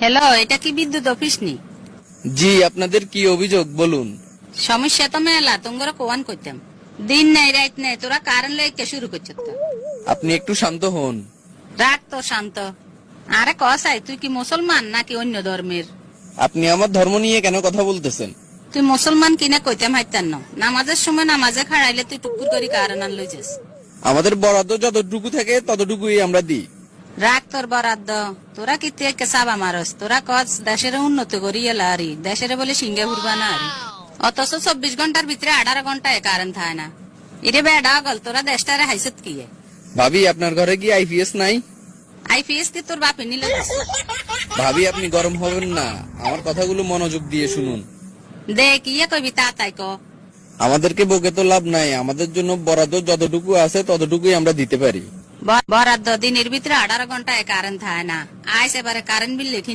Hello এটা কি বিদ্যুৎ অফিস নি? জি আপনাদের কি অভিযোগ? বলুন। সমস্যা তো মেলা তোমরা কোয়ান করতাম দিন নাই রাত নাই তোরা কারণ শুরু করছ আপনি একটু শান্ত হন। রাখ তো শান্ত। আরে কসাই তুই কি মুসলমান নাকি অন্য ধর্মের? আপনি আমার ধর্ম নিয়ে কেন কথা বলতেছেন? তুই মুসলমান কিনা কইতাম হাইতান না। নামাজের সময় নামাজে খাড়াইলে তুই টুকুর করি কারণ আন লইছিস? আমাদের বরাদ্দ যতটুকু থাকে ততটুকুই আমরা দিই। রাখ তোর বরাদ্দ। তোরা কি তে সাবা মারস? তোরা কচ দেশের উন্নতি করি এলা আরি দেশের বলে সিঙ্গে ঘুরবা না আরি অথচ চব্বিশ ঘণ্টার ভিতরে আঠারো ঘন্টায় কারেন্ট থাকে না। এরে বেডা গল তোরা দেশটারে হাইসত কি ভাবি আপনার ঘরে কি আইপিএস নাই? আইপিএস কি তোর বাপে নিলে ভাবি আপনি গরম হবেন না। আমার কথাগুলো মনোযোগ দিয়ে শুনুন। দেখ ইয়ে কবি তা তাই ক? আমাদেরকে বকে তো লাভ নাই। আমাদের জন্য বরাদ্দ যতটুকু আছে ততটুকুই আমরা দিতে পারি। বরাদ্দ দিনের ভিতরে আঠারো ঘন্টায় কারেন্ট থাকে না। আইস এবারে কারেন্ট বিল লিখি